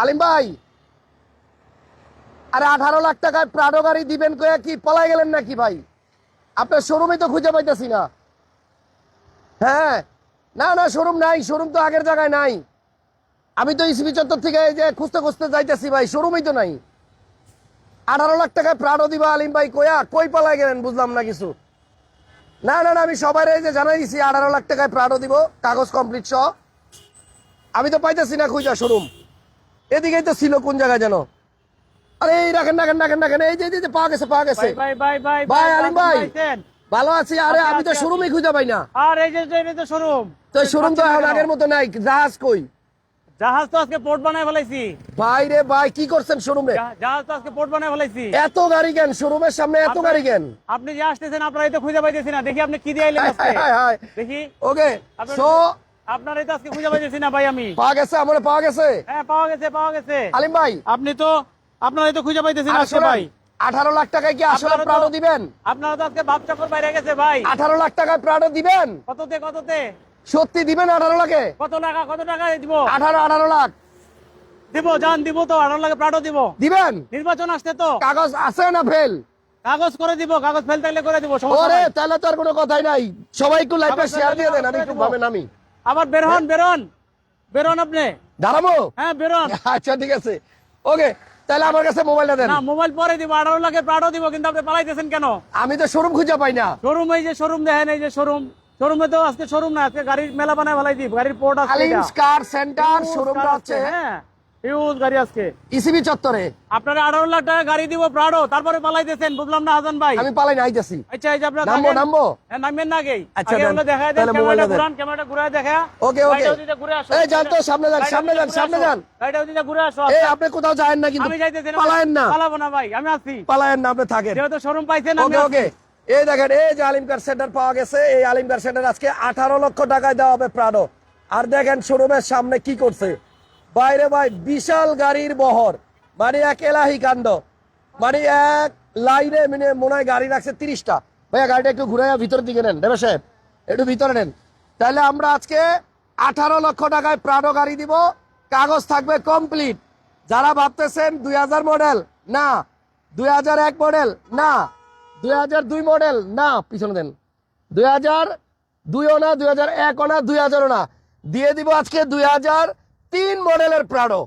আলিম ভাই, আরে আঠারো লাখ টাকায় প্রাডো গাড়ি দিবেন কয়ে কি পলাই গেলেন নাকি ভাই? আপনার শোরুমে তো খুঁজে পাইতেছি না। হ্যাঁ না না শোরুম নাই শোরুম তো আগের জায়গায় নাই। আমি তো ইসবি চত্বর থেকে যে খুঁজতে খুঁজতে যাইতেছি ভাই শোরুমই তো নাই। আঠারো লাখ টাকায় প্রাডো দিবা আলিম ভাই কয়া কই পালাই গেলেন বুঝলাম না কিছু। না না না, আমি সবাই এই যে জানাই দিছি, আঠারো লাখ টাকায় প্রাডো দিব, কাগজ কমপ্লিট সহ। আমি তো পাইতেছি না খুঁজা শোরুম এদিকেই তো ছিল কোন জায়গায় যেন? আরে এই রাখেন রাখেন রাখেন রাখেন। এই যে এই যে পাওয়া গেছে পাওয়া গেছে। ভাই ভাই ভাই ভাই, আলিম ভাই। ভালো আছি। আরে আমি তো শোরুমই খুঁজে পাই না। আর এই যে যে শোরুম। তো শোরুম তো এখন আগের মতো নাই। জাহাজ কই? জাহাজ তো আজকে পোর্ট বানায় ফেলাইছি। ভাই রে ভাই কি করছেন শোরুমে? জাহাজ তো আজকে পোর্ট বানায় ফেলাইছি। এত গাড়ি কেন? শোরুমের সামনে এত গাড়ি কেন? আপনি যে আসতেছেন আপনারা তো খুঁজে পাইতেছি না। দেখি আপনি কি দিয়ে আইলেন আজকে। দেখি। ওকে সো আপনার আজকে খুঁজে পাইতেছি না ভাই আমি। পাওয়া গেছে আমার পাওয়া গেছে। হ্যাঁ পাওয়া গেছে পাওয়া গেছে। আলিম ভাই। আপনি তো আপনারা এই তো খুঁজে পাইতেছি না আজকে ভাই। আঠারো লাখ টাকায় কি আসলে প্রাডো দিবেন? আপনারা তো আজকে বাপ চক্কর বাইরে গেছে ভাই। আঠারো লাখ টাকায় প্রাডো দিবেন? কততে কততে? সত্যি দিবেন আঠারো লাখে? কত টাকা কত টাকা দিব? আঠারো আঠারো লাখ। দিব জান দিব তো আঠারো লাগে প্রাডো দিব। দিবেন? নির্বাচন আসতে তো। কাগজ আছে না ফেল? কাগজ করে দিব কাগজ ফেল থাকলে করে দিব ওরে তাহলে তো আর কোনো কথাই নাই। সবাই একটু লাইভে শেয়ার দিয়ে দেন আমি একটু দিব। বের হন বের হন। বের হন আপনি। দাঁড়াবো? হ্যাঁ বের হন। আচ্ছা ঠিক আছে। ওকে তাহলে আমার কাছে মোবাইলটা দেন। না মোবাইল পরে দিব আঠারো লাখে প্রাডো দিব কিন্তু আপনি পালাইতেছেন কেন? আমি তো শোরুম খুঁজে পাই না। শোরুম এই যে শোরুম দেখেন এই যে শোরুম। শোরুমে তো আজকে শোরুম না আজকে গাড়ির মেলা বানায় ভালাই দিব গাড়ির পোর্ট আছে আলিম কার সেন্টার শোরুম শোরুমটা আছে, হ্যাঁ। হিউজ গাড়ি আজকে। ইসিবি চত্বরে। আপনারা আঠারো লাখ টাকা গাড়ি দিব প্রাডো তারপরে পালাইতেছেন বুঝলাম না হাসান ভাই। আমি পালাই না আইতেছি। আচ্ছা এই যে আপনারা নামবো নামবো? হ্যাঁ, নামবেন না আগেই আচ্ছা, দেন। ক্যামেরাটা ঘুরান ক্যামেরাটা ঘুরায় দেখা। ওকে, ওকে। ঘুরে আসো এই, তো, সামনে যান, সামনে যান, সামনে যান। গাড়িটা ওদিকে ঘুরে আসো। এই আপনি কোথাও যায়েন না কিন্তু। আমি যাইতেছি না। পালায়েন না। পালাবো না ভাই আমি আছি। পালায়েন না আপনি থাকেন। যেহেতু শোরুম পাইছেন আমি ওকে ওকে। এই দেখেন এই যে আলিম কার সেন্টার পাওয়া গেছে এই আলিম কার সেন্টার আজকে আঠারো লক্ষ টাকায় দেওয়া হবে প্রাডো আর দেখেন শোরুমের সামনে কি করছে। বাইরে ভাই বিশাল গাড়ির বহর। মানে এক এলাহি কাণ্ড। মানে এক লাইনে মানে মনে হয় গাড়ি রাখছে তিরিশটা। ভাইয়া, গাড়িটা একটু ঘুরে ভিতরের দিকে নেন দেবে সাহেব। একটু ভিতরে নেন। তাহলে আমরা আজকে আঠারো লক্ষ টাকায় প্রাডো গাড়ি দিব। কাগজ থাকবে কমপ্লিট যারা ভাবতেছেন দুই হাজার মডেল না। দুই হাজার এক মডেল না। দুই হাজার দুই মডেল না। পিছনে দেন। দুই হাজার দুইও না, দুই হাজার একও না, দুই হাজারও না। দিয়ে দিব আজকে দুই হাজার তিন মডেলের প্রাডো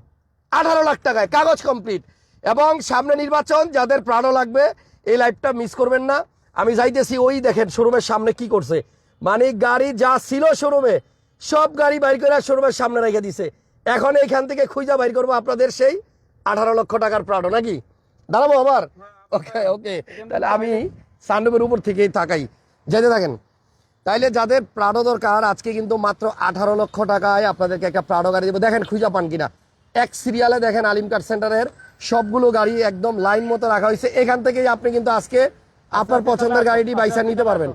আঠারো লাখ টাকায় কাগজ কমপ্লিট এবং সামনে নির্বাচন যাদের প্রাণও লাগবে এই লাইভটা মিস করবেন না। আমি যাইতেছি ওই দেখেন শোরুমের সামনে কি করছে। মানে গাড়ি যা ছিল শোরুমে সব গাড়ি বাইর করে শোরুমের সামনে রেখে দিছে। এখন এইখান থেকে খুঁজা বাইর করব আপনাদের সেই আঠারো লক্ষ টাকার প্রাণও নাকি? দাঁড়াবো আবার? ওকে ওকে তাহলে আমি সান্ডুপের উপর থেকেই তাকাই। যেতে থাকেন। তাইলে যাদের প্রাডো দরকার আজকে কিন্তু মাত্র আঠারো লক্ষ টাকায় আপনাদেরকে একটা প্রাডো গাড়ি দেবো। দেখেন খুঁজা পান কিনা? এক সিরিয়ালে দেখেন আলিম কার সেন্টারের সবগুলো গাড়ি একদম লাইন মতো রাখা হয়েছে। এখান থেকেই আপনি কিন্তু আজকে আপনার পছন্দের গাড়িটি বাইসা নিতে পারবেন।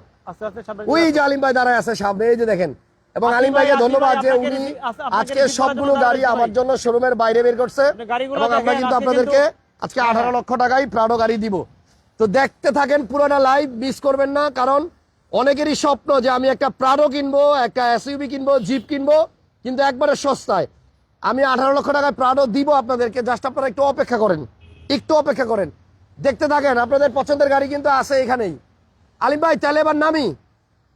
ওই যে আলিম ভাই দাঁড়ায় আছে সামনে এই যে দেখেন। এবং আলিম ভাইকে ধন্যবাদ যে উনি আজকে সবগুলো গাড়ি আমার জন্য শোরুমের বাইরে বের করছে এবং আমরা কিন্তু আপনাদেরকে আজকে আঠারো লক্ষ টাকায় প্রাডো গাড়ি দিব। তো দেখতে থাকেন পুরোটা লাইভ মিস করবেন না কারণ অনেকেরই স্বপ্ন যে আমি একটা প্রাডো কিনবো একটা এসইউবি কিনবো জিপ কিনবো কিন্তু একবারে সস্তায়। আমি আঠারো লক্ষ টাকায় প্রাডো দিব আপনাদেরকে জাস্ট আপনারা একটু অপেক্ষা করেন একটু অপেক্ষা করেন। দেখতে থাকেন আপনাদের পছন্দের গাড়ি কিন্তু আছে এখানেই। আলিম ভাই তাহলে এবার নামি।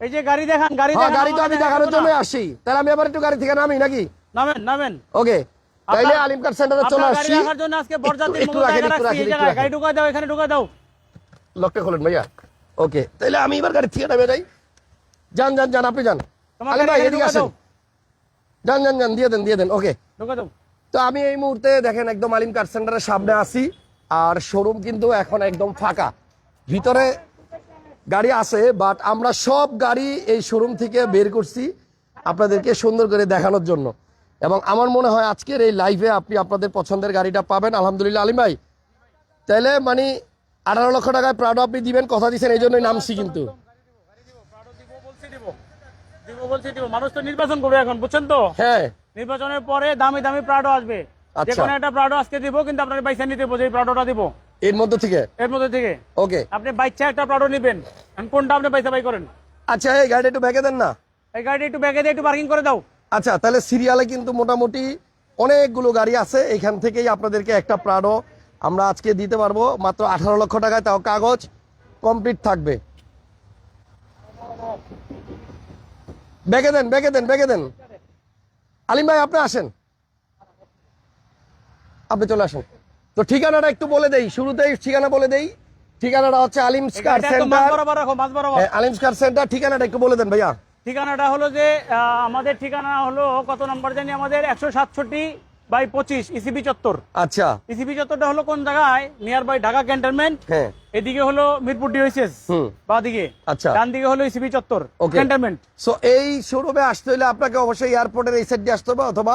এই যে গাড়ি দেখান গাড়ি হ্যাঁ দেখান গাড়ি তো আমি দেখানোর জন্য আসি তাহলে আমি আবার একটু গাড়ি থেকে নামি নাকি? নামেন নামেন। ওকে তাইলে আপনার- আলিম কার সেন্টারে চলে আপনার গাড়ি আসছি। রাখার জন্য আজকে রাখেন, জায়গা একটু রাখছি, এই জায়গায়। গাড়ি ঢুকায় দাও এখানে ঢুকায় দাও। লকটা খোলেন ভাইয়া। ওকে তাহলে আমি এবার গাড়ি থেকে নামে যাই যান যান যান আপনি যান। আলিম ভাই এদিকে আসেন। যান যান যান দিয়ে দেন দিয়ে দেন ওকে তো আমি এই মুহূর্তে দেখেন একদম আলিম কার সেন্টারের সামনে আসি আর শোরুম কিন্তু এখন একদম ফাঁকা। ভিতরে গাড়ি আছে বাট আমরা সব গাড়ি এই শোরুম থেকে বের করছি আপনাদেরকে সুন্দর করে দেখানোর জন্য। এবং আমার মনে হয় আজকের এই লাইভে আপনি আপনাদের পছন্দের গাড়িটা পাবেন। আলহামদুলিল্লাহ আলিম ভাই। তাইলে মানে আঠারো লক্ষ টাকায় প্রাডো আপনি দিবেন কথা দিচ্ছেন এই জন্যই নামছি কিন্তু। মানুষ তো নির্বাচন করবে এখন বুঝছেন তো? হ্যাঁ। নির্বাচনের পরে দামি দামি আসবে। আচ্ছা। একটা প্রাডো আজকে দিব কিন্তু আপনার পয়সা নিতে যে প্রাডোটা দিব। এর মধ্যে থেকে? এর মধ্যে থেকে। ওকে। আপনি একটা নেবেন কোনটা আপনি পয়সা বাই করেন? আচ্ছা এই গাড়িটা একটু দেন না। এই গাড়ি একটু ব্যাগে দিয়ে একটু পার্কিং করে দাও। আচ্ছা তাহলে সিরিয়ালে কিন্তু মোটামুটি অনেকগুলো গাড়ি আছে এখান থেকেই আপনাদেরকে একটা প্রাডো আমরা আজকে দিতে পারব মাত্র আঠারো লক্ষ টাকায় তাও কাগজ কমপ্লিট থাকবে। বেগে দেন বেগে দেন বেগে দেন। আলিম ভাই আপনি আসেন। আপনি চলে আসেন। তো ঠিকানাটা একটু বলে দেই শুরুতেই ঠিকানা বলে দেই। ঠিকানাটা হচ্ছে আলিম স্কার সেন্টার। বরাবর রাখো মাঝ বরাবর। আলিম স্কার সেন্টার ঠিকানাটা একটু বলে দেন ভাইয়া। ঠিকানাটা হলো যে আমাদের ঠিকানা হলো কত নম্বর জানি আমাদের একশো সাতষট্টি বাই পঁচিশ ইসিবি চত্বর। আচ্ছা। ইসিবি চত্বরটা হলো কোন জায়গায়? নিয়ার বাই ঢাকা ক্যান্টনমেন্ট এদিকে হলো মিরপুর ডিওসিএস বা দিকে আচ্ছা। ডান দিকে হলো ইসিবি চত্বর ক্যান্টনমেন্ট সো এই শোরুমে আসতে হলে আপনাকে অবশ্যই এয়ারপোর্টের এই সাইড দিয়ে আসতে হবে অথবা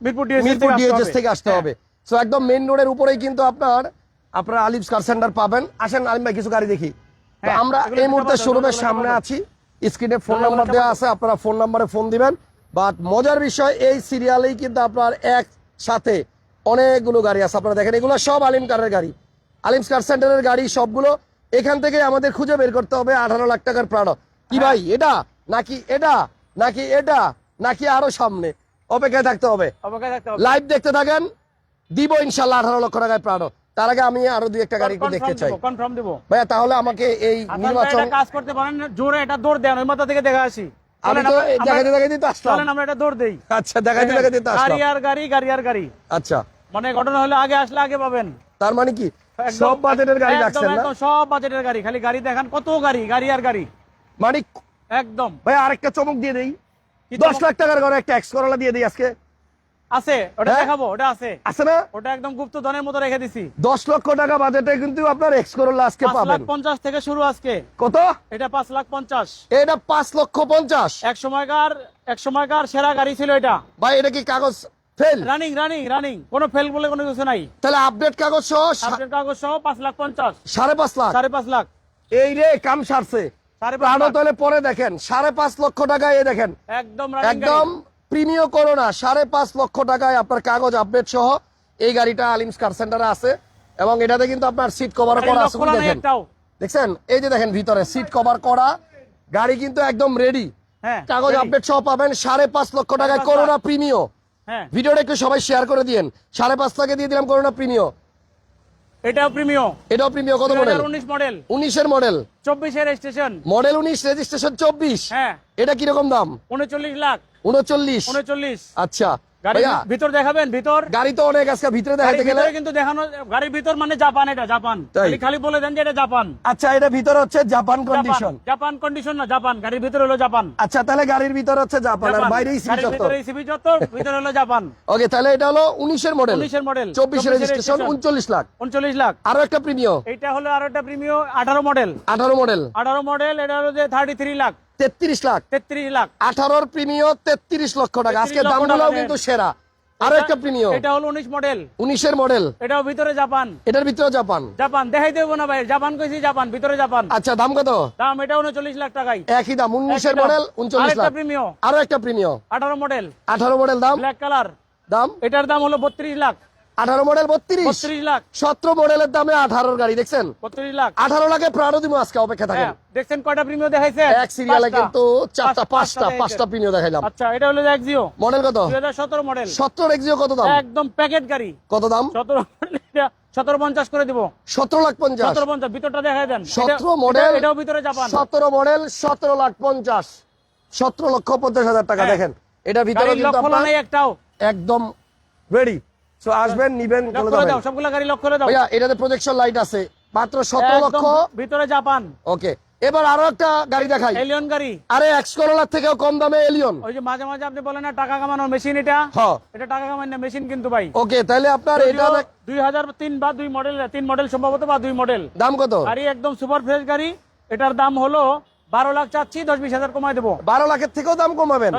মিরপুর ডিওসিএস থেকে আসতে হ্যাঁ। হবে। সো একদম মেইন রোডের উপরেই কিন্তু আপনার আপনার আলিম কার সেন্টার পাবেন। আসেন আলিম ভাই কিছু গাড়ি দেখি। হ্যাঁ, আমরা এই মুহূর্তে শোরুমের সামনে আছি। স্ক্রিনে ফোন নাম্বার দেওয়া আছে আপনারা ফোন নাম্বারে ফোন দিবেন। বাট মজার বিষয় এই সিরিয়ালেই কিন্তু আপনার একসাথে অনেকগুলো গাড়ি আছে। আপনারা দেখেন এগুলো সব আলিম কারের গাড়ি। আলিম কার সেন্টারের গাড়ি সবগুলো। এখান থেকে আমাদের খুঁজে বের করতে হবে আঠারো লাখ টাকার প্রাণ কি হ্যাঁ। ভাই এটা? নাকি এটা? নাকি এটা? নাকি আরও সামনে? অপেক্ষায় থাকতে হবে। অপেক্ষায় থাকতে হবে। লাইভ দেখতে থাকেন। দিব ইনশাল্লাহ আঠারো লক্ষ টাকায় প্রাণ তার আগে আমি আরও দুই একটা গাড়ি দেখতে চাই। কনফার্ম দেবো। ভাইয়া তাহলে আমাকে এই নির্বাচন কাজ করতে পারেন জোরে এটা দৌড় দেন ওই মাথা থেকে দেখা আসি। আমি তো দেখাতে দেখাতে তো আসলাম। চলেন আমরা এটা দৌড় দেই। আচ্ছা দেখাতে দেখাতে তো গাড়ি আর গাড়ি গাড়ি আর গাড়ি। আচ্ছা। মানে ঘটনা হলে আগে আসলে আগে পাবেন। তার মানে কি? সব বাজেটের গাড়ি রাখছেন না? সব বাজেটের গাড়ি। খালি গাড়ি দেখান কত গাড়ি গাড়ি আর গাড়ি। মানে একদম। ভাই আরেকটা চমক দিয়ে দেই। দশ লাখ টাকার ঘরে একটা এক্স করলা দিয়ে দিই আজকে। আছে ওটা হ্যাঁ? দেখাবো ওটা আছে। আছে না? ওটা একদম গুপ্ত ধনের মতো রেখে দিছি। দশ লক্ষ টাকা বাজেটে কিন্তু আপনার এক্স করলা আজকে পাবেন। পঞ্চাশ থেকে শুরু আজকে। কত? এটা পাঁচ লাখ পঞ্চাশ। এটা পাঁচ লক্ষ পঞ্চাশ। এক সময়কার এক সময়কার সেরা গাড়ি ছিল এটা। ভাই এটা কি কাগজ ফেল? রানিং রানিং রানিং কোনো ফেল বলে কোনো কিছু নাই। তাহলে আপডেট কাগজ সহ আপডেট কাগজ সহ লাখ পঞ্চাশ। সাড়ে পাঁচ লাখ? সাড়ে পাঁচ লাখ। এই রে কাম সারছে। প্রাণ পরে দেখেন। সাড়ে পাঁচ লক্ষ টাকায় এ দেখেন। একদম একদম প্রিমিয় করোনা সাড়ে পাঁচ লক্ষ টাকায় আপনার কাগজ আপডেট সহ এই গাড়িটা আলিমস কার সেন্টারে আছে এবং এটাতে কিন্তু আপনার সিট কভার করা আছে দেখেন দেখছেন? এই যে দেখেন ভিতরে সিট কভার করা গাড়ি কিন্তু একদম রেডি হ্যাঁ কাগজ আপডেট সহ পাবেন সাড়ে পাঁচ লক্ষ টাকায় করোনা প্রিমিয় হ্যাঁ। ভিডিওটা একটু সবাই শেয়ার করে দিয়েন। সাড়ে পাঁচ লাখে দিয়ে দিলাম করোনা প্রিমিয় এটাও প্রিমিয় এটাও প্রিমিয় কত মডেল উনিশ মডেল উনিশের মডেল রেজিস্ট্রেশন চব্বিশ। হ্যাঁ। এটা কীরকম দাম? উনচল্লিশ লাখ। উনচল্লিশ। উনচল্লিশ। আচ্ছা ভিতর দেখাবেন ভিতর। গাড়ি তো অনেক আজকে ভিতরে দেখাতে গেলে। কিন্তু দেখানো গাড়ির ভিতর মানে জাপান এটা জাপান। খালি খালি বলে দেন যে এটা জাপান। আচ্ছা এটা ভিতরে হচ্ছে Japan Japan condition Japan condition না জাপান। গাড়ির ভিতরে হলো জাপান। আচ্ছা তাহলে গাড়ির ভিতরে হচ্ছে জাপান আর বাইরে সিবি চত্বর। ভিতরে হলো জাপান। ওকে তাহলে এটা হলো উনিশের মডেল উনিশের মডেল চব্বিশের রেজিস্ট্রেশন উনচল্লিশ লাখ। উনচল্লিশ লাখ। আরও একটা প্রিমিয় এইটা হলো আরও একটা প্রিমিয় আঠারো মডেল আঠারো মডেল আঠারো মডেল এটা হলো যে থার্টি থ্রি লাখ। তেত্রিশ লাখ। তেত্রিশ লাখ। আঠারোর প্রিমিয় তেত্রিশ লক্ষ টাকা। আজকে 33 দামগুলোও কিন্তু সেরা। আরও একটা প্রিমিয় এটা হলো উনিশ মডেল। উনিশের মডেল। এটাও ভিতরে জাপান। এটার ভিতরে জাপান। জাপান। দেখাই দেবো না ভাই। জাপান কইছি জাপান ভিতরে জাপান। আচ্ছা দাম কত? দাম এটা উনচল্লিশ লাখ টাকাই একই দাম উনিশের মডেল উনচল্লিশ আরেকটা লাখ। প্রিমিয় আরও একটা প্রিমিয় আঠারো মডেল। আঠারো মডেল দাম? Black colour. দাম? এটার দাম হলো বত্রিশ লাখ। আঠারো মডেল বত্রিশ। লাখ। সতেরো মডেলের দামে আঠারোর গাড়ি দেখছেন? বত্রিশ লাখ। আঠারো লাখে প্রাণও দিব আজকে অপেক্ষা হ্যাঁ দেখছেন কয়টা প্রিমিয় দেখাইছে? এক সিরিয়ালে কিন্তু চারটা পাঁচটা পাঁচটা প্রিমিয় দেখাইলাম। আচ্ছা এটা হলো এক্সিও মডেল কত? দুই হাজার সতেরো মডেল সতেরো এক্সিও কত দাম? একদম প্যাকেট গাড়ি। কত দাম? সতেরো সতেরো পঞ্চাশ করে দিব। সতেরো লাখ পঞ্চাশ। সতেরো পঞ্চাশ ভিতরটা দেখাই দেন। সতেরো মডেল এটাও ভিতরে জাপান সতেরো মডেল সতেরো লাখ পঞ্চাশ। সতেরো লক্ষ পঞ্চাশ হাজার টাকা হ্যাঁ। দেখেন। এটা ভিতরে একটাও। একদম রেডি সো আসবেন নিবেন। দাও সবগুলা গাড়ি লক করে দাও। ভাইয়া এটাতে প্রজেকশন লাইট আছে। মাত্র সতেরো একদম লক্ষ। ভিতরে জাপান। ওকে এবার আরও একটা গাড়ি দেখাই। এলিয়ন গাড়ি। আরে এক্স করোলার থেকেও কম দামে এলিয়ন ওই যে মাঝে মাঝে আপনি বলেন না টাকা কামানোর মেশিন এটা। হ্যাঁ এটা টাকা কামানোর না মেশিন কিন্তু ভাই। ওকে তাহলে আপনার এটা দেখ- দুই হাজার তিন বা দুই মডেল তিন মডেল সম্ভবত বা দুই মডেল দাম কত? গাড়ি একদম সুপার ফ্রেশ গাড়ি। এটার দাম হলো বারো লাখ চাচ্ছি দশ বিশ হাজার কমাই দেবো। বারো লাখের থেকেও দাম কমাবেন।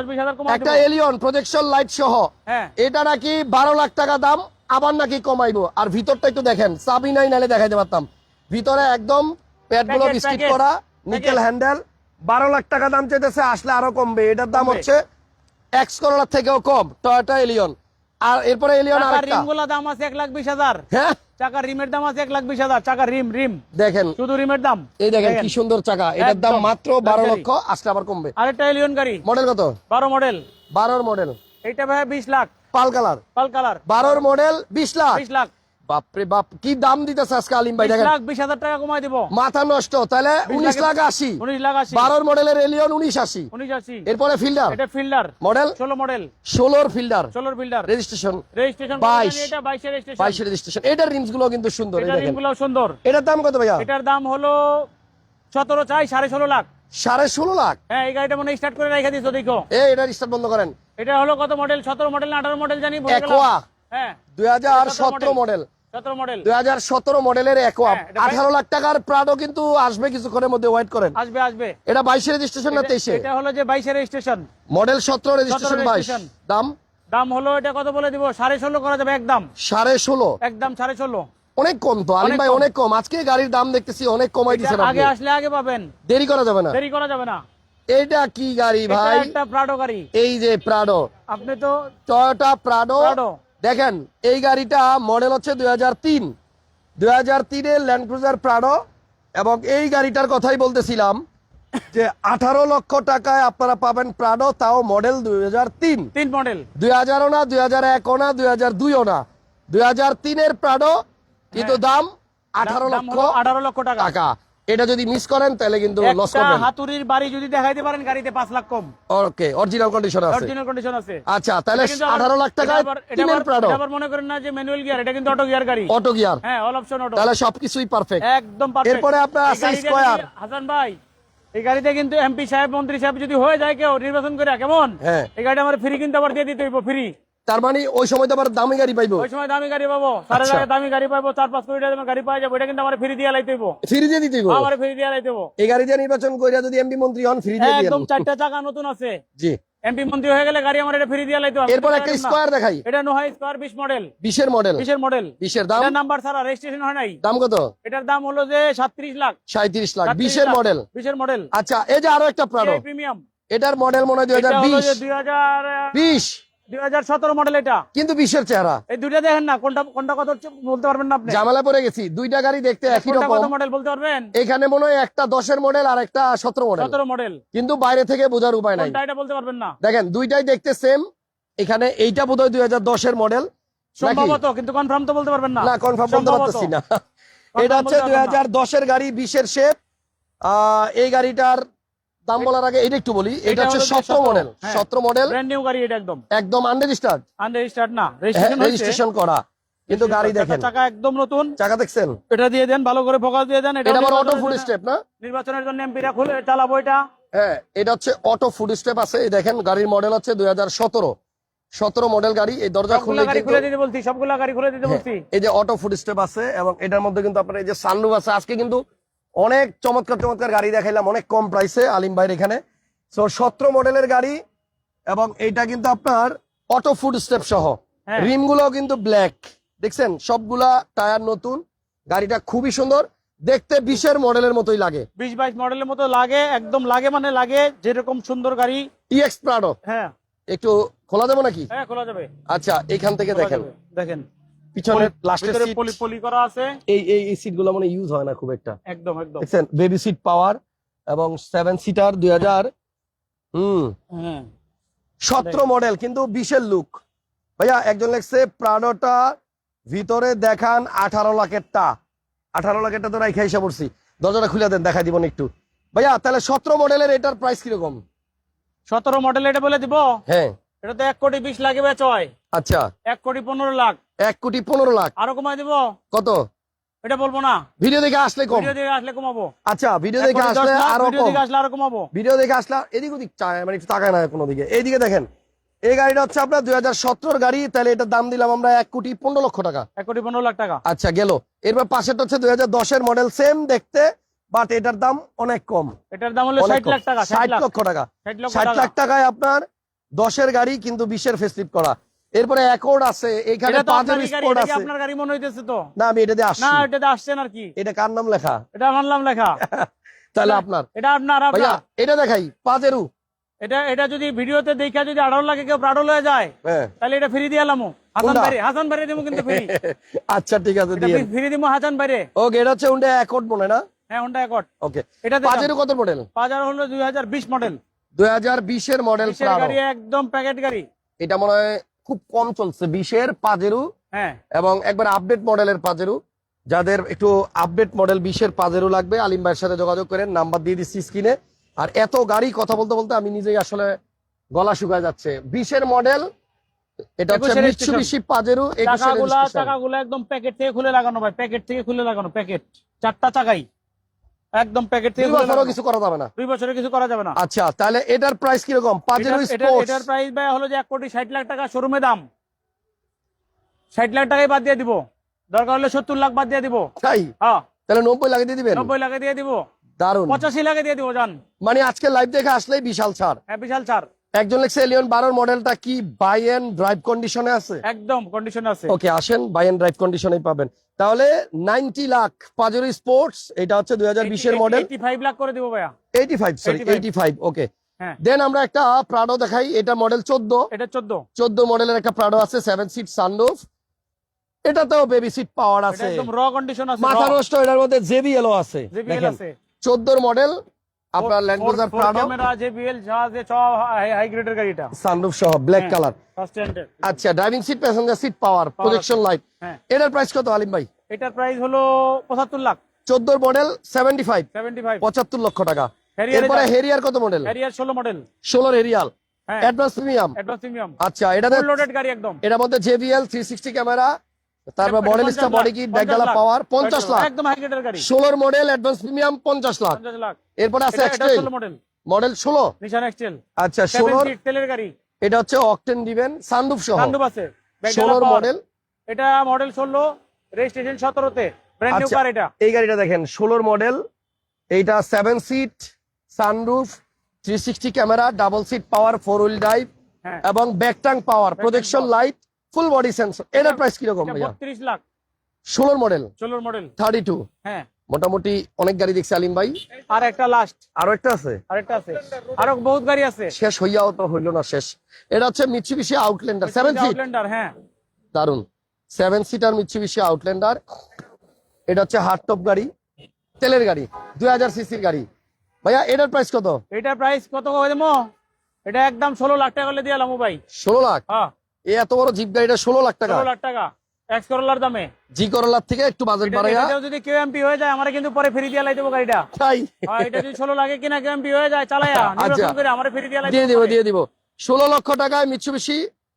একটা এলিয়ন প্রজেকশন লাইট সহ। হ্যাঁ। এটা নাকি বারো লাখ টাকা দাম আবার নাকি কমাইবো। আর ভিতরটা একটু দেখেন চাবি নাই নালে দেখাইতে পারতাম। ভিতরে একদম প্যাডগুলো বিস্কিট করা নিকেল হ্যান্ডেল বারো লাখ টাকা দাম চাইতেছে আসলে আরও কমবে। এটার দাম হচ্ছে এক্স করোলার থেকেও কম টয়োটা এলিয়ন আর এরপরে এলিয়ন আরেকটা। রিমগুলো দাম আছে 1 লাখ বিশ হাজার। হ্যাঁ? চাকা রিমের দাম আছে 1 লাখ বিশ হাজার। চাকা রিম রিম। দেখেন। শুধু রিমের দাম। এই দেখেন কি সুন্দর চাকা। এটার দাম মাত্র বারো luxury। লক্ষ আসলে আবার কমবে। আরেকটা এলিয়ন গাড়ি। মডেল কত? বারো মডেল। বারোর মডেল। এইটা ভাই বিশ lakh. Pearl colour. Pearl colour. বারোর মডেল বিশ লাখ। বিশ লাখ। বাপরে বাপ কি দাম দিতেছে আজকে আলিম ভাই লাখ বিশ হাজার টাকা কমাই দিব। মাথা নষ্ট তাহলে উনিশ লাখ আশি। উনিশ লাখ আশি। বারোর মডেলের এলিয়ন উনিশ আশি। উনিশ আশি। এরপরে ফিল্ডার এটা ফিল্ডার মডেল ষোলো মডেল ষোলোর ফিল্ডার ষোলোর ফিল্ডার রেজিস্ট্রেশন রেজিস্ট্রেশন বাইশ। এটা বাইশের রেজিস্ট্রেশন এটার রিমসগুলো কিন্তু সুন্দর এটা রিমগুলো সুন্দর। এটার দাম কত ভাইয়া? এটার দাম হলো সতেরো চাই সাড়ে ষোলো লাখ। সাড়ে ষোলো লাখ? হ্যাঁ এই গাড়িটা মনে স্টার্ট করে রেখে দিছো দেখো। এ এটার স্টার্ট বন্ধ করেন। এটা হলো কত মডেল সতেরো মডেল না আঠারো মডেল জানি হ্যাঁ। দুই হাজার সতেরো মডেল সতেরো মডেল দুই হাজার সতেরো মডেলের একোয়া হ্যাঁ, এটা ভাই- আঠারো লাখ টাকার প্রাডো কিন্তু আসবে কিছুক্ষণের মধ্যে ওয়েট করেন। আসবে আসবে। এটা বাইশের রেজিস্ট্রেশন না এটা- তেইশে? এটা হলো যে বাইশের রেজিস্ট্রেশন মডেল সতেরো রেজিস্ট্রেশন বাইশ। registration। দাম? দাম হলো এটা কত বলে দিব? সাড়ে ষোলো করা যাবে একদম। সাড়ে ষোলো? একদম সাড়ে ষোলো। অনেক কম তো আলিম ভাই অনেক কম। আজকে গাড়ির দাম দেখতেছি অনেক কমাই এটা দিচ্ছেন আগে আসলে আগে পাবেন। দেরি করা যাবে না। দেরি করা যাবে না। এটা কি গাড়ি এটা ভাই? একটা প্রাডো গাড়ি। এই যে প্রাডো আপনি তো টয়োটা প্রাডো Prado। দেখেন এই গাড়িটা মডেল হচ্ছে দুই হাজার তিন। দুই হাজার তিনের ল্যান্ড ক্রুজার প্রাডো এবং এই গাড়িটার কথাই বলতেছিলাম যে আঠারো লক্ষ টাকায় আপনারা পাবেন প্রাডো তাও মডেল দুই হাজার তিন। তিন মডেল দুই হাজারও না দুই হাজার একও না দুই হাজার দুইও না। দুই হাজার তিনের প্রাডো কিন্তু দাম আঠারো লক্ষ আঠারো লক্ষ টাকা। টাকা। এটা যদি মিস করেন তাহলে কিন্তু লস করবেন। হাতুড়ির বাড়ি যদি দেখাইতে পারেন গাড়িতে পাঁচ লাখ কম। ওকে অরিজিনাল কন্ডিশন আছে। অরিজিনাল কন্ডিশন আছে। আচ্ছা তাহলে এটা কিন্তু আবার- আঠারো লাখ এটা আবার- প্রাডো আবার মনে করেন না যে ম্যানুয়াল গিয়ার এটা কিন্তু অটো গিয়ার গাড়ি। অটো গিয়ার হ্যাঁ অল অপশন অটো তাহলে সবকিছুই পারফেক্ট একদম perfect। এরপরে আপনার এই আছে গাড়িতে হাসান ভাই এই গাড়িতে কিন্তু এমপি সাহেব মন্ত্রী সাহেব যদি হয়ে যায় কেউ নির্বাচন করে কেমন? হ্যাঁ। এই গাড়িটা আমার ফ্রি কিন্তু আবার দিয়ে দিতে হইব ফ্রি তার মানে ওই সময় তো আবার দামি গাড়ি পাইবো। ওই সময় দামি গাড়ি পাবো। আচ্ছা। জায়গায় দামি গাড়ি পাবো চার পাঁচ কোটি টাকা গাড়ি পাওয়া যাব এটা কিন্তু আমার ফ্রি দিয়ে লাইতে হইব ফ্রি দিয়ে দিতে হইবো। আমার ফ্রি দিয়ে লাইতে হইব এই গাড়ি দিয়ে নির্বাচন করিয়া যদি এমপি মন্ত্রী হন ফ্রি দিয়ে একদম চারটা চাকা নতুন আছে। জি। এমপি মন্ত্রী হয়ে গেলে গাড়ি আমার এটা ফ্রি দিয়ে লাইতে এরপর একটা স্কোয়ার দেখাই। এটা নোহাই স্কোয়ার বিশ মডেল বিশের মডেল বিশের মডেল বিশের দাম? এটার নাম্বার ছাড়া রেজিস্ট্রেশন হয় নাই। দাম কত? এটার দাম হলো যে সাতত্রিশ লাখ। সাঁত্রিশ লাখ। বিশের মডেল বিশের মডেল আচ্ছা এই যে আরও একটা প্রাডো প্রিমিয়াম এটার মডেল মনে হয় দুই হাজার এটা হলো বিশ যে দুই হাজার বিশ দুই হাজার সতেরো মডেল এটা। কিন্তু বিশের চেহারা। এই দুইটা দেখেন না কোনটা কোনটা কত বলতে পারবেন না আপনি? জামালা পড়ে গেছি দুইটা গাড়ি দেখতে একই কত মডেল বলতে পারবেন? এখানে মনে হয় একটা দশের মডেল আর একটা সতেরো মডেল সতেরো মডেল কিন্তু বাইরে থেকে বোঝার উপায় নাই। কোনটা এটা বলতে পারবেন না? দেখেন দুইটাই দেখতে সেম এখানে এইটা বোধ হয় দুই হাজার দশের মডেল সম্ভবত কিন্তু কনফার্ম তো বলতে পারবেন না। না কনফার্ম বলতে পারতেছি না। এটা হচ্ছে বলতে দুই পারবেন না। হাজার দশের গাড়ি বিশের শেপ এই গাড়িটার দাম বলার আগে এটা একটু বলি এটা হচ্ছে হলো যে সতেরো 17 মডেল হ্যাঁ। সতেরো মডেল ব্র্যান্ড নিউ গাড়ি এটা একদম। একদম আনরেজিস্টার্ড আন্ডার স্টার্ট না রেজিস্ট্রেশন করা। কিন্তু গাড়ি দেখেন। চাকা একদম নতুন। চাকা দেখছেন? এটা দিয়ে দেন ভালো করে ফোকাস দিয়ে দেন এটা আবার অটো ফুড স্টেপ না? নির্বাচনের জন্য এমপিরা খুলে চালাবো এটা। হ্যাঁ এটা হচ্ছে অটো ফুড স্টেপ আছে। এই দেখেন গাড়ির মডেল হচ্ছে দুই হাজার সতেরো। সতেরো মডেল গাড়ি এই দরজা খুলে গাড়ি খুলে দিতে বলছি সবগুলা গাড়ি খুলে দিতে বলছি। এই যে অটো ফুড স্টেপ আছে এবং এটার মধ্যে কিন্তু আপনার এই যে সানরুফ আছে আজকে কিন্তু অনেক চমৎকার চমৎকার গাড়ি দেখাইলাম অনেক কম প্রাইসে আলিম ভাইয়ের এখানে। সো সতেরো মডেলের গাড়ি এবং এইটা কিন্তু আপনার অটো ফুড স্টেপ সহ। হ্যাঁ। রিম কিন্তু ব্ল্যাক দেখছেন? সবগুলা টায়ার নতুন। গাড়িটা খুবই সুন্দর। দেখতে বিশের মডেলের মতোই লাগে। বিশ বাইশ মডেলের মতো লাগে একদম লাগে মানে লাগে যেরকম সুন্দর গাড়ি। টিএক্স প্রাডো হ্যাঁ। একটু খোলা যাবে নাকি? হ্যাঁ খোলা যাবে। আচ্ছা এখান থেকে দেখেন। দেখেন। পিছনে লাস্টের ভিতরে সিট পলি পলি করা আছে। এই এই মানে ইউজ হয় না খুব একটা। একদম একদম। দেখছেন? বেবি সিট পাওয়ার এবং সেভেন সিটার হম। হ্যাঁ। মডেল কিন্তু লুক ভাইয়া একজন লেখছে প্রাডোটা ভিতরে দেখান আঠারো লাখেরটা। আঠারো লাখেরটা তো রাইখা হিসাব করছি। দরজাটা খুলে দেন দেখা দিব না একটু। ভাইয়া তাহলে সতেরো মডেলের এটার প্রাইস কীরকম? সতেরো মডেল এটা বলে দিব? হ্যাঁ। এটা তো এক কোটি বিশ লাখে বেচ হয়। আচ্ছা। এক কোটি পনেরো লাখ। এক কোটি পনেরো লাখ। আরও কমাই দিব? কত? এটা বলব না। ভিডিও দেখে আসলে কম। ভিডিও দেখে আসলে কমাবো। আচ্ছা ভিডিও দেখে আসলে আরও ভিডিও দেখে আসলে আরও কমাবো। ভিডিও দেখে আসলে এদিক ওদিক মানে একটু তাকায় না কোনো দিকে। এইদিকে দেখেন এই গাড়িটা হচ্ছে আপনার দুই হাজার গাড়ি। তাহলে এটার দাম দিলাম আমরা এক কোটি পনেরো লক্ষ টাকা। এক কোটি পনেরো লাখ টাকা। আচ্ছা গেল। এরপর পাশেরটা হচ্ছে দুই হাজার দশের মডেল সেম দেখতে বাট এটার দাম অনেক কম। এটার দাম হলো ষাট লাখ টাকা ষাট লক্ষ টাকা। ষাট লাখ টাকায় আপনার দশের গাড়ি কিন্তু বিশের ফেসলিপ করা। এরপরে অ্যাকর্ড আছে এখানে পাঁচের স্পোর্ট আছে। আপনার গাড়ি মনে হইতেছে তো? না আমি এটাতে আসছি। না এটাতে আসছেন আর কি? এটা কার নাম লেখা? এটা মানলাম লেখা। তাহলে আপনার। এটা আপনার ভাইয়া এটা দেখাই পাজেরু এটা এটা যদি ভিডিওতে দেখা যদি আঠারো লাখে কেউ প্রাডো হয়ে যায় হ্যাঁ। তাহলে এটা ফ্রি দিয়ে এলামো হাসান? বাইরে হাসান বাইরে দিব কিন্তু ফ্রি। আচ্ছা ঠিক আছে দিয়ে। ফ্রি দিব হাসান বাইরে ওকে এটা হচ্ছে উন্ডে অ্যাকর্ড মনে না? হ্যাঁ হোন্ডা অ্যাকর্ড ওকে। এটা পাজেরু কত মডেল? বাজার হলো দুই হাজার বিশ মডেল। দুই হাজার বিশের মডেল গাড়ি একদম প্যাকেট গাড়ি। এটা মনে হয় খুব কম চলছে বিশের পাজেরু হ্যাঁ। এবং একবার আপডেট মডেলের পাজেরু যাদের একটু আপডেট মডেল বিশের পাজেরু লাগবে আলিম ভাইয়ের সাথে যোগাযোগ করেন নাম্বার দিয়ে দিচ্ছি স্ক্রিনে। আর এত গাড়ি কথা বলতে বলতে আমি নিজেই আসলে গলা শুকায় যাচ্ছে। বিশের মডেল এটা হচ্ছে মিৎসুবিশি পাজেরু চাকাগুলা registration। একদম প্যাকেট থেকে খুলে লাগানো ভাই প্যাকেট থেকে খুলে লাগানো প্যাকেট চারটা চাকাই। একদম প্যাকেট থেকে দুই বছরও কিছু করা যাবে না। দুই বছরে কিছু করা যাবে না। আচ্ছা তাহলে এটার প্রাইস কীরকম? পাজেরো এটার- এটার স্পোর্টস এটার প্রাইস ভাই হলো যে এক কোটি ষাট লাখ টাকা শোরুমে দাম। ষাট লাখ টাকাই বাদ দিয়ে দিব। দরকার হলে সত্তর লাখ বাদ দিয়ে দিব। তাই? হ্যাঁ। তাহলে নব্বই লাখ দিয়ে দিবেন? নব্বই লাখে দিয়ে দিব। দারুণ পঁচাশি লাখে দিয়ে দিব জান। মানে আজকে লাইভ দেখে আসলেই বিশাল ছাড়। হ্যাঁ বিশাল ছাড়। একজন লেখছে এলিয়ন বারোর মডেলটা কি বাই এন্ড ড্রাইভ কন্ডিশনে আছে? একদম কন্ডিশন আছে। ওকে আসেন বাই এন্ড ড্রাইভ কন্ডিশনেই পাবেন। তাহলে নাইনটি লাখ পাজেরো স্পোর্টস এটা হচ্ছে দুই হাজার বিশের মডেল ফাইভ লাখ করে দিব ভাইয়া। Eighty five sorry 85 eighty five okay হ্যাঁ। দেন আমরা একটা প্রাডো দেখাই এটা মডেল চোদ্দ। এটা চোদ্দ। চোদ্দ মডেলের একটা প্রাডো আছে সেভেন সিট সানরুফ এটাতেও বেবি সিট পাওয়ার আছে। একদম র কন্ডিশন আছে মাথা নষ্ট এটার মধ্যে জেবিএলও আছে জেবিএল দেখেন। আছে। চোদ্দোর মডেল আপনার Land Cruiser Prado camera JBL যা আছে সব হাই গ্রেডের গাড়িটা সানরুফ সহ ব্ল্যাক। কালার ফার্স্ট স্ট্যান্ডার্ড আচ্ছা driving seat passenger seat power projection light এটার প্রাইস কত আলিম ভাই? এটার প্রাইস হলো পঁচাত্তর লাখ। চোদ্দোর model seventy five seventy five পঁচাত্তর লক্ষ টাকা। এরপরে হেরিয়ার কত মডেল ক্যারিয়ার ষোলো মডেল ষোলোর Harrier advance premium advance premium আচ্ছা ফুল লোডেড গাড়ি একদম। এটার মধ্যে জেবিএল থ্রি সিক্সটি ক্যামেরা তারপর মডেল স্টার বডি কিট ব্যাকডালা পাওয়ার পঞ্চাশ লাখ। একদম হাই গ্রেডের গাড়ি। ষোলোর মডেল অ্যাডভান্স প্রিমিয়াম পঞ্চাশ লাখ। পঞ্চাশ লাখ। এরপরে আছে এক্সটেল মডেল মডেল ষোলো। নিশান এক্সটেল আচ্ছা সেভেন ষোলোর তেলের গাড়ি। এটা হচ্ছে অকটেন দিবেন সানরুফ সহ। সানরুফ আছে। ব্যাকডালা ষোলোর power। মডেল এটা মডেল ষোলো রেজিস্ট্রেশন সতেরোতে। Brand new. কার এটা। এই গাড়িটা দেখেন ষোলোর মডেল এইটা seven seat sunroof three sixty camera double seat power four wheel drive এবং ব্যাকটাং power projection. Light full body sensor এটার প্রাইস কীরকম ভাইয়া? বত্রিশ লাখ। ষোলোর মডেল ষোলোর মডেল থার্টি টু হ্যাঁ। মোটামুটি অনেক গাড়ি দেখছি আলিম ভাই। আর একটা লাস্ট আরও একটা আছে? আরেকটা আছে। আরও বহুত গাড়ি আছে। শেষ হইয়াও তো হইল না শেষ। এটা হচ্ছে Mitsubishi Outlander seven seat Outlander হ্যাঁ। দারুণ সেভেন সিটার মিৎসুবিশি আউটল্যান্ডার এটা হচ্ছে হার্ড টপ গাড়ি তেলের গাড়ি দুই হাজার সিসির গাড়ি। ভাইয়া এটার প্রাইস কত? এটার প্রাইস কত করে দেবো এটা একদম ষোলো লাখ টাকা করে দিয়ে এলাম ভাই। ষোলো লাখ? হ্যাঁ। এই এত বড় জিপ গাড়িটা ষোলো লাখ টাকা। ষোলো লাখ টাকা। এক্স করোলার দামে। জি করলার থেকে একটু বাজেট বাড়াইয়া। যদি কেউ এমপি হয়ে যায় আমরা কিন্তু পরে ফ্রি দিয়ে লাই দেবো গাড়িটা। তাই। এটা যদি ষোলো লাখে কিনা কেউ এমপি হয়ে যায় চালায়া। নির্বাচন করে আমরা ফ্রি দিয়ে লাই দিয়ে দিব দিয়ে দিব। ষোলো লক্ষ টাকায়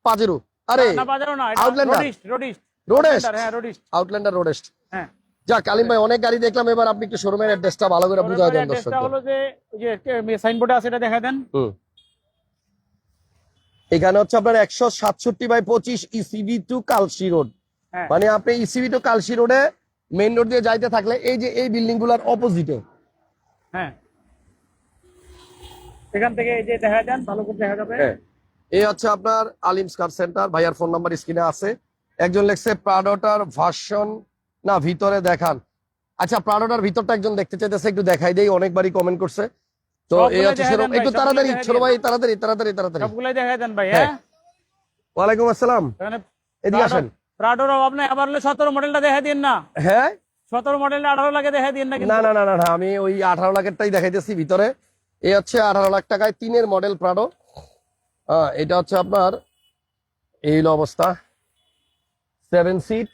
পাজেরু আরে না বাজারও না Outlander। রোডিস্ট রোডিস্ট রোডেস্ট হ্যাঁ রোডিস্ট আউটল্যান্ডার রোডেস্ট হ্যাঁ। যাক আলিম ভাই অনেক গাড়ি দেখলাম। এবার আপনি একটু শোরুমের অ্যাড্রেসটা ভালো করে বুঝাই দেন দর্শকদের। হলো যে সাইনবোর্ডে আছে এটা দেখা দেন। হুম। এখানে হচ্ছে আপনার একশো সাতষট্টি বাই পঁচিশ ইসিবি টু কালসি রোড হ্যাঁ। মানে আপনি ইসিবি টু কালসি রোডে মেইন রোড দিয়ে যাইতে থাকলে এই যে এই বিল্ডিংগুলার অপোজিটে হ্যাঁ। এখান থেকে এই যে দেখা দেন ভালো করে দেখা যাবে। এই হচ্ছে আপনার আলিম স্কার সেন্টার ভাইয়ার ফোন নাম্বার স্ক্রিনে আছে। একজন লেখছে প্রাডোটার ভার্সন না ভিতরে দেখান। আচ্ছা প্রাডোটার ভিতরটা একজন দেখতে চাইতেছে একটু দেখাই দেই অনেকবারই কমেন্ট করছে। তো এই হচ্ছে দেখাই সেরকম একটু তাড়াতাড়ি ছোট ভাই তাড়াতাড়ি তাড়াতাড়ি তাড়াতাড়ি। সবগুলাই দেখা দেন ভাই হ্যাঁ। হ্যাঁ। ওয়ালাইকুম আসসালাম। এদিকে আসেন। প্রাডোর অভাব নাই আবার সতেরো মডেলটা দেখা দিন না। হ্যাঁ? সতেরো মডেলটা আঠারো লাখে দেখা দিন না কিন্তু। না না না না না আমি ওই আঠারো লাখেরটাই দেখাইতেছি ভিতরে। এই হচ্ছে আঠারো লাখ টাকায় তিনের মডেল প্রাডো। আহ, এটা হচ্ছে আপনার এই হলো অবস্থা। সেভেন সিট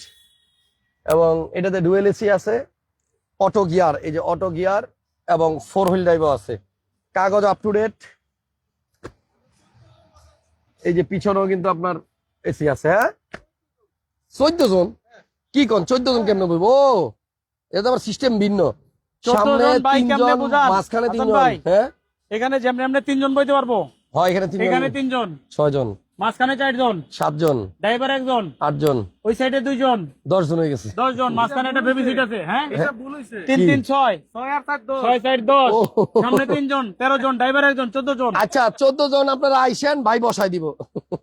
এবং এটাতে ডুয়েল এসি আছে অটো গিয়ার এই যে অটো গিয়ার এবং ফোর হুইল ড্রাইভও আছে। কাগজ আপ টু ডেট এই যে পিছনেও কিন্তু আপনার এসি আছে হ্যাঁ? চোদ্দ জন? কি কন? চোদ্দ জন কেমনে বলব? ও এটা আমার সিস্টেম ভিন্ন। 14 সামনে তিনজন মাঝখানে তিনজন হ্যাঁ? এখানে যেমনি আমরা তিনজন বইতে পারব? হয় এখানে এখানে তিনজন। তিনজন ছয় জন মাঝখানে চারজন। সাতজন। ড্রাইভার একজন। আটজন। ওই সাইডে দুইজন। দশ জন হয়ে গেছে। দশ জন মাঝখানে একটা বেবি সিট আছে হ্যাঁ? তিন তিন ছয়। ছয় আর সাত ছয় সাইড দশ। সামনে তিনজন তেরো জন ড্রাইভার একজন চোদ্দ জন আচ্ছা চোদ্দ জন আপনারা আইসেন ভাই বসাই দিব।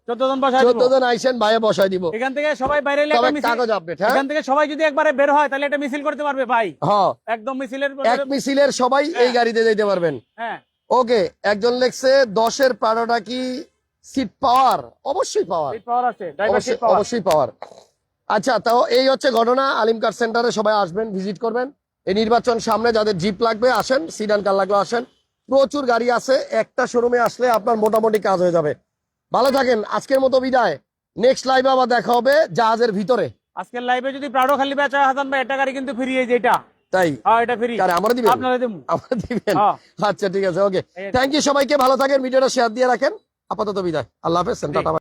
চোদ্দ জন বসায় চোদ্দ জন আইসেন ভাইয়ে বসাই দিব। এখান থেকে সবাই বাইরে কাগজ আপডেট হ্যাঁ? এখান থেকে সবাই যদি একবারে বের হয় তাহলে একটা মিছিল করতে পারবে ভাই। হ্যাঁ একদম মিছিলের এক মিছিলের সবাই এই গাড়িতে যেতে পারবেন। হ্যাঁ। ওকে একজন লেখছে দশের প্রাণটা কি সিট পাওয়ার অবশ্যই পাওয়ার পাওয়ার আছে অবশ্যই পাওয়ার আচ্ছা তাও এই হচ্ছে ঘটনা আলিম কার সেন্টারে সবাই আসবেন ভিজিট করবেন। এই নির্বাচন সামনে যাদের জিপ লাগবে আসেন সিডান কার লাগবে আসেন। প্রচুর গাড়ি আছে একটা শোরুমে আসলে আপনার মোটামুটি কাজ হয়ে যাবে। ভালো থাকেন আজকের মতো বিদায়। নেক্সট লাইভে আবার দেখা হবে জাহাজের ভিতরে। আজকের লাইভে যদি প্রাডো খালি বেচা হাসান ভাই এটা গাড়ি কিন্তু ফ্রি এই যে এটা। তাই? হ্যাঁ এটা ফ্রি কারে আমরা দিবেন? আপনারা দিবেন? হ্যাঁ। আচ্ছা ঠিক আছে ওকে থ্যাংক ইউ সবাইকে ভালো থাকেন ভিডিওটা শেয়ার দিয়ে রাখেন। আপাতত বিদায়। আল্লাহ হাফেজ টাটা